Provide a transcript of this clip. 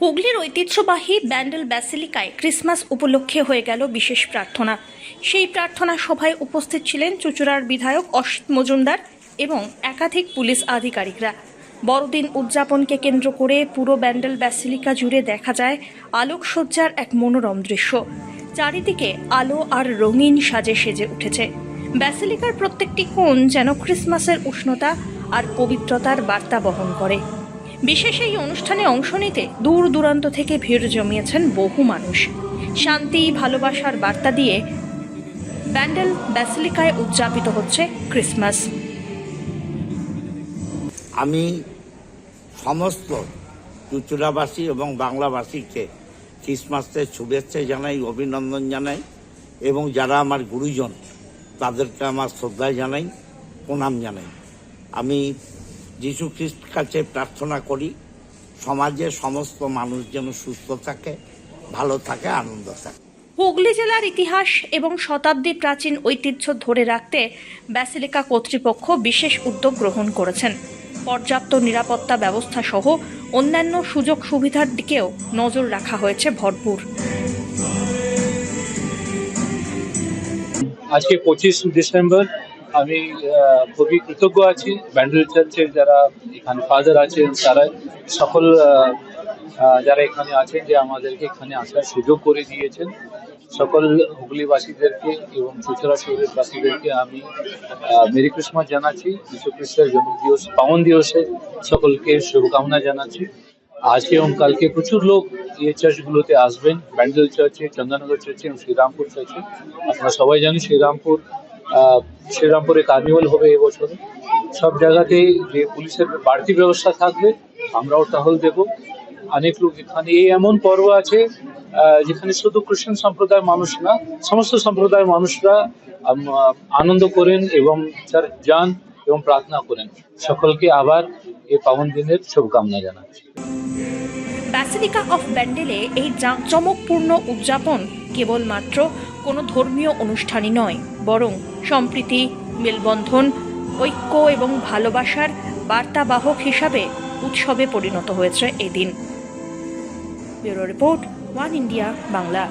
হুগলির ঐতিহ্যবাহী ব্যান্ডেল ব্যাসিলিকায় ক্রিসমাস উপলক্ষে হয়ে গেল বিশেষ প্রার্থনা। সেই প্রার্থনা সভায় উপস্থিত ছিলেন চুচুড়ার বিধায়ক অসিত মজুমদার এবং একাধিক পুলিশ আধিকারিকরা। বড়দিন উদযাপনকে কেন্দ্র করে পুরো ব্যান্ডেল ব্যাসিলিকা জুড়ে দেখা যায় আলোকসজ্জার এক মনোরম দৃশ্য। চারিদিকে আলো আর রঙিন সাজে সেজে উঠেছে। ব্যাসিলিকার প্রত্যেকটি কোণ যেন ক্রিসমাসের উষ্ণতা আর পবিত্রতার বার্তা বহন করে। বিশেষ এই অনুষ্ঠানে অংশ নিতে দূর দূরান্ত থেকে ভিড় জমিয়েছেন বহু মানুষ। শান্তি ভালোবাসার বার্তা দিয়ে ব্যান্ডেল ব্যাসিলিকায় উদযাপিত হচ্ছে ক্রিসমাস। আমি সমস্ত চুচুড়াবাসী এবং বাংলাভাষীকে ক্রিসমাসের শুভেচ্ছা জানাই, অভিনন্দন জানাই এবং যারা আমার গুরুজন, তাদেরকে আমার শ্রদ্ধা জানাই, প্রণাম জানাই। আমি যীশু খ্রিস্ট কাছে প্রার্থনা করি সমাজের সমস্ত মানুষ যেন সুস্থ থাকে ভালো থাকে আনন্দ থাকে। হুগলি জেলার ইতিহাস এবং শতাব্দী প্রাচীন ঐতিহ্য ধরে রাখতে ব্যাসিলিকা কর্তৃপক্ষ বিশেষ উদ্যোগ গ্রহণ করেছেন। পর্যাপ্ত নিরাপত্তা ব্যবস্থা সহ অন্যান্য সুযোগ সুবিধার দিকেও নজর রাখা হয়েছে ভরপুর। আজকে পঁচিশ ডিসেম্বর আমি খুবই কৃতজ্ঞ আছি। ব্যান্ডেল চার্চের যারা এখানে ফাদার আছেন, তারা সকল যারা এখানে আছেন যে আমাদেরকে এখানে আসার সুযোগ করে দিয়েছেন, সকল হুগলিবাসীদেরকে এবং চুচড়া শহরের বাসীদেরকে আমি মেরি ক্রিসমাস জানাচ্ছি, যীশু খ্রিস্টের জন্মদিবস পাওন দিবসে সকলকে শুভকামনা জানাচ্ছি। আজকে এবং কালকে প্রচুর লোক এই চার্চগুলোতে আসবেন, ব্যান্ডেল চার্চে চন্দননগর চার্চে এবং শ্রীরামপুর চার্চে। আপনারা সবাই জানেন শ্রীরামপুর শ্রীরামপুরে কার্নিভাল হবে এবছর সব জায়গাতে যে পুলিশের বাড়তি ব্যবস্থা থাকবে, আমরাও টহল দেব। অনেক লোক এখানে। এই এমন পর্ব আছে যেখানে শুধু খ্রিস্টান সম্প্রদায়ের মানুষ না, সমস্ত সম্প্রদায়ের মানুষরা আনন্দ করেন এবং চার্চ যান এবং প্রার্থনা করেন। সকলকে আবার এই পাবন দিনের শুভকামনা জানাচ্ছি। ব্যাসিলিকা অফ ব্যান্ডেলে এই জাঁকজমকপূর্ণ উদযাপন কেবলমাত্র কোনো ধর্মীয় অনুষ্ঠানই নয়, বরং সম্প্রীতি, মেলবন্ধন, ঐক্য এবং ভালোবাসার বার্তাবাহক হিসাবে উৎসবে পরিণত হয়েছে এদিন। Bureau report, one India, Bangla.